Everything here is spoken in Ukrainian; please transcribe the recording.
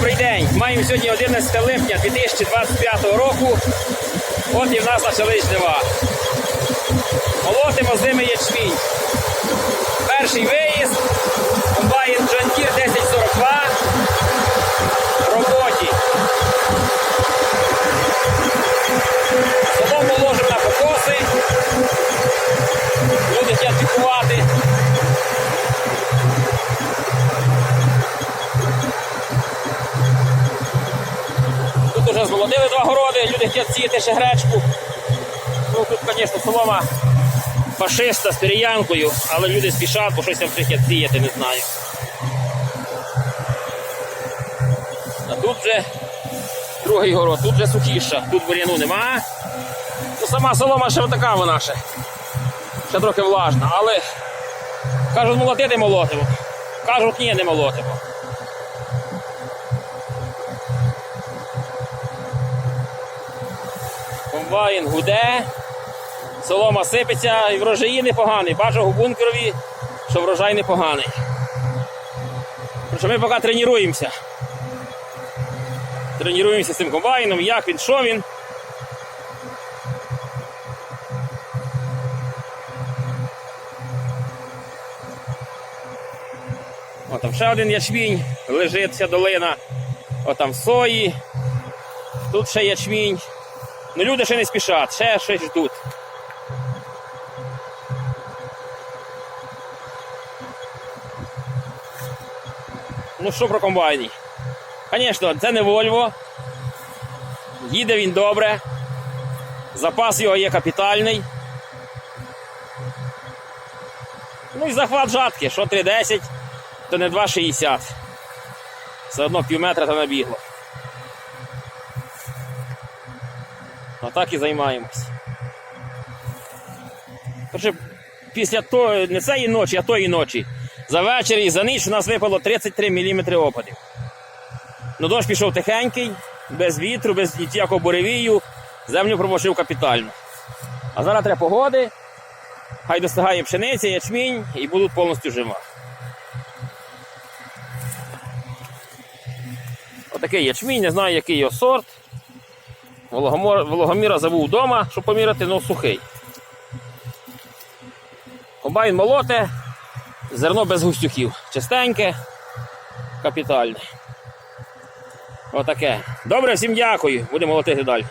Добрий день. Маємо сьогодні 11 липня 2025 року. От і в нас почались жнива. Молотимо з ними ячмінь. Перший виїзд. Тут два городи, люди хочуть сіяти ще гречку. Ну тут, звісно, солома фашиста з переянкою, але люди спішать, бо щось там хочуть сіяти, не знаю. А тут вже другий город, тут вже сухіша, тут бур'яну нема. Ну, сама солома ще така вона ще. Ще трохи влажна, але кажуть, молотити молотимо. Кажуть, ні, не молотимо. Комбайн гуде, солома сипеться і врожаї непоганий. Бачу у бункерові, що врожай непоганий. Що ми поки тренуємося. Тренуємося з цим комбайном, як він, що він. О, там ще один ячмінь, лежить ця долина. О, там сої. Тут ще ячмінь. Ну люди ще не спішать, ще щось ждуть. Ну що про комбайні? Звісно, це не Вольво. Їде він добре. Запас його є капітальний. Ну і захват жатки, що 3,10, то не 2,60. Все одно пів метра то набігло. Отак і займаємось. Короче, після того, не цієї ночі, а тої ночі. За вечір і за ніч у нас випало 33 мм опадів. Ну дощ пішов тихенький, без вітру, без ніякого буревію. Землю промочив капітально. А зараз треба погоди, хай достигає пшениця, ячмінь і будуть повністю жива. Отакий ячмінь, не знаю, який його сорт. Вологоміра забув вдома, щоб поміряти, але сухий. Комбайн молоте, зерно без густюків. Чистеньке, капітальне. Отаке. Добре, всім дякую. Будемо молотити далі.